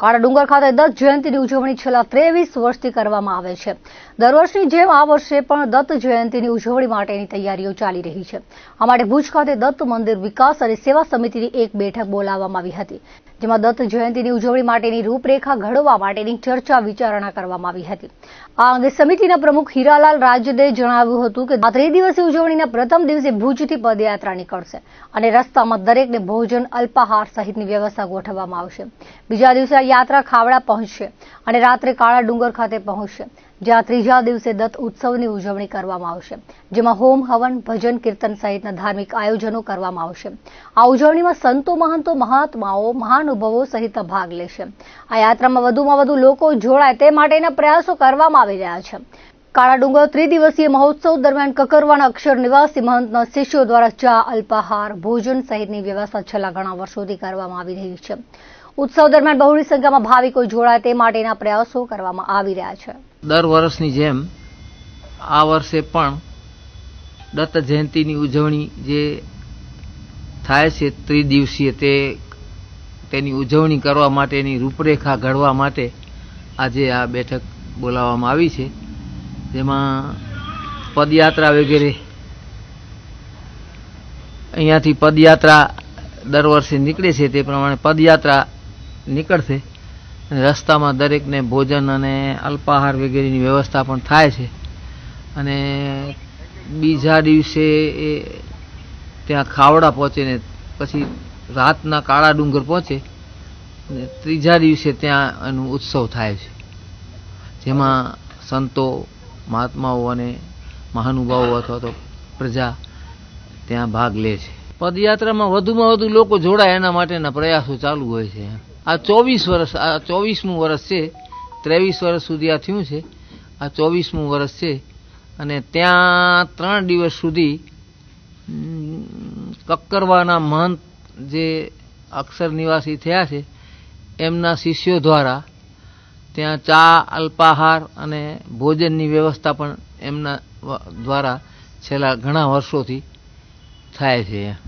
કાળા ડુંગર ખાતે દત્ત જયંતિની ઉજવણી છેલ્લા ત્રેવીસ વર્ષથી કરવામાં આવે છે. દર વર્ષની જેમ આ વર્ષે પણ દત્ત જયંતિની ઉજવણી માટેની તૈયારીઓ ચાલી રહી છે. આ માટે ભુજ ખાતે દત્ત મંદિર વિકાસ અને સેવા સમિતિની એક બેઠક બોલાવવામાં આવી હતી. જેમાં દત્ત જયંતિની ઉજવણી માટેની રૂપરેખા ઘડવા માટેની ચર્ચા વિચારણા કરવામાં આવી હતી. આ અંગે સમિતિના પ્રમુખ હીરાલાલ રાજદે જણાવ્યું હતું કે આ દિવસે ઉજવણીના પ્રથમ દિવસે ભુજથી પદયાત્રા નીકળશે અને રસ્તામાં દરેકને ભોજન, અલ્પાહાર સહિતની વ્યવસ્થા ગોઠવવામાં આવશે. બીજા દિવસે આ યાત્રા ખાવડા પહોંચશે અને રાત્રે કાળા ડુંગર ખાતે પહોંચશે, જ્યાં ત્રીજા દિવસે દત્ત ઉત્સવની ઉજવણી કરવામાં આવશે, જેમાં હોમ, હવન, ભજન, કીર્તન સહિતના ધાર્મિક આયોજનો કરવામાં આવશે. આ ઉજવણીમાં સંતો, મહંતો, મહાત્માઓ મહાનુભાવો સહિત ભાગ લેશે. આ યાત્રામાં વધુમાં વધુ લોકો જોડાય તે માટેના પ્રયાસો કરવામાં આવી રહ્યા છે. કાળા ત્રિદિવસીય મહોત્સવ દરમિયાન કકરવાના અક્ષર નિવાસી મહંતના શિષ્યો દ્વારા ચા, અલ્પાહાર, ભોજન સહિતની વ્યવસ્થા છેલ્લા ઘણા વર્ષોથી કરવામાં આવી રહી છે. ઉત્સવ દરમિયાન બહોળી સંખ્યામાં ભાવિકો જોડાય તે માટેના પ્રયાસો કરવામાં આવી રહ્યા છે. દર વર્ષની જેમ આ વર્ષે પણ દત્ત જયંતિની ઉજવણી જે થાય છે ત્રિદિવસીય તે તેની ઉજવણી કરવા માટેની રૂપરેખા ઘડવા માટે આજે આ બેઠક બોલાવવામાં આવી છે. જેમાં પદયાત્રા વગેરે અહીંયાથી પદયાત્રા દર વર્ષે નીકળે છે, તે પ્રમાણે પદયાત્રા નીકળશે રસ્તામાં દરેકને ભોજન અને અલ્પાહાર વગેરેની વ્યવસ્થા પણ થાય છે. અને બીજા દિવસે એ ત્યાં ખાવડા પહોંચીને પછી રાતના કાળા ડુંગર પહોંચે અને ત્રીજા દિવસે ત્યાં એનું ઉત્સવ થાય છે. જેમાં સંતો, મહાત્માઓ અને મહાનુભાવો અથવા તો પ્રજા ત્યાં ભાગ લે છે. પદયાત્રામાં વધુમાં વધુ લોકો જોડાય એના માટેના પ્રયાસો ચાલુ હોય છે. આ ચોવીસ વર્ષ, આ ચોવીસમું વર્ષ છે, ત્રેવીસ વર્ષ સુધી આ થયું છે. આ ચોવીસમું વર્ષ છે અને ત્યાં ત્રણ દિવસ સુધી કક્કરવાના મહંત જે અક્ષર નિવાસી થયા છે, એમના શિષ્યો દ્વારા ત્યાં ચા, અલ્પાહાર અને ભોજનની વ્યવસ્થા પણ એમના દ્વારા છેલ્લા ઘણા વર્ષોથી થાય છે.